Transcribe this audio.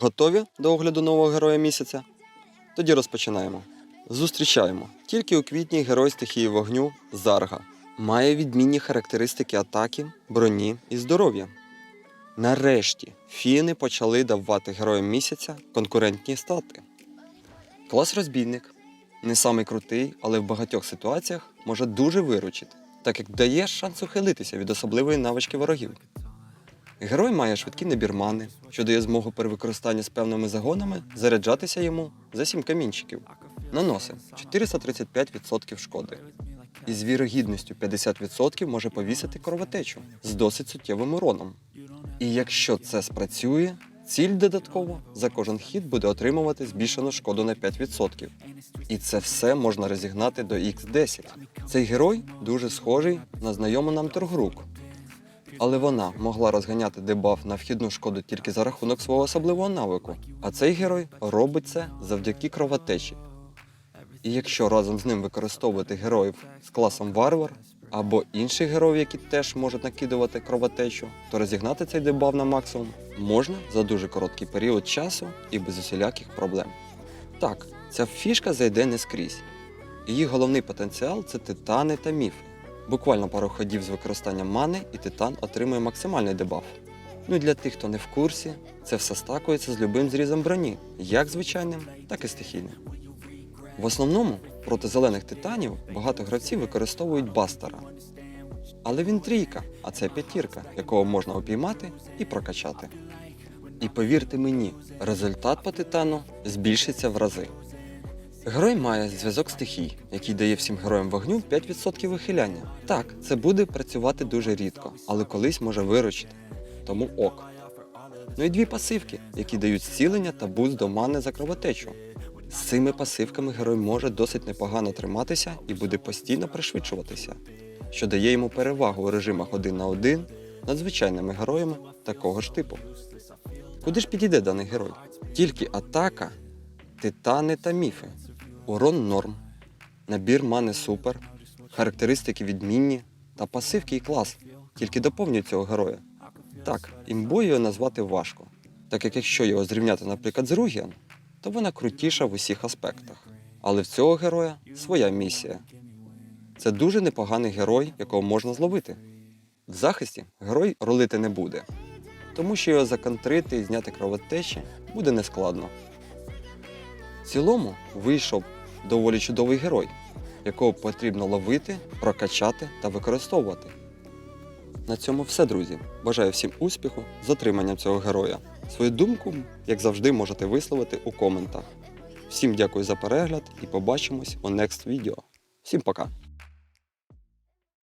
Готові до огляду нового героя місяця? Тоді розпочинаємо. Зустрічаємо. Тільки у квітні герой стихії вогню Зарга. Має відмінні характеристики атаки, броні і здоров'я. Нарешті фіни почали давати героям місяця конкурентні стати. Клас розбійник. Не самий крутий, але в багатьох ситуаціях може дуже виручити, так як дає шанс ухилитися від особливої навички ворогів. Герой має швидкий набір мани, що дає змогу при використанні з певними загонами заряджатися йому за 7 камінчиків. Наносить 435% шкоди. І з вірогідністю 50% може повісити кровотечу з досить суттєвим уроном. І якщо це спрацює, ціль додатково за кожен хід буде отримувати збільшену шкоду на 5%. І це все можна розігнати до X10. Цей герой дуже схожий на знайому нам торгрук, але вона могла розганяти дебаф на вхідну шкоду тільки за рахунок свого особливого навику. А цей герой робить це завдяки кровотечі. І якщо разом з ним використовувати героїв з класом варвар або інших героїв, які теж можуть накидувати кровотечу, то розігнати цей дебаф на максимум можна за дуже короткий період часу і без усіляких проблем. Так, ця фішка зайде не скрізь. Її головний потенціал це титани та міфи. Буквально пару ходів з використанням мани, і титан отримує максимальний дебаф. Ну і для тих, хто не в курсі, це все стакується з любим зрізом броні, як звичайним, так і стихійним. В основному проти зелених титанів багато гравців використовують бастера. Але він трійка, а це п'ятірка, якого можна обіймати і прокачати. І повірте мені, результат по титану збільшиться в рази. Герой має зв'язок стихій, який дає всім героям вогню 5% вихиляння. Так, це буде працювати дуже рідко, але колись може виручити. Тому ок. Ну і дві пасивки, які дають зцілення та буст до мани за кровотечу. З цими пасивками герой може досить непогано триматися і буде постійно пришвидшуватися, що дає йому перевагу у режимах один на один над звичайними героями такого ж типу. Куди ж підійде даний герой? Тільки атака, титани та міфи, урон норм, набір мани супер, характеристики відмінні та пасивки і клас, тільки доповнюють цього героя. Так, імбою назвати важко, так як якщо його зрівняти, наприклад, з Ругіан, то вона крутіша в усіх аспектах. Але в цього героя своя місія. Це дуже непоганий герой, якого можна зловити. В захисті герой ролити не буде, тому що його законтрити і зняти кровотечі буде нескладно. В цілому вийшов доволі чудовий герой, якого потрібно ловити, прокачати та використовувати. На цьому все, друзі. Бажаю всім успіху з отриманням цього героя. Свою думку, як завжди, можете висловити у коментах. Всім дякую за перегляд і побачимось у next відео. Всім пока!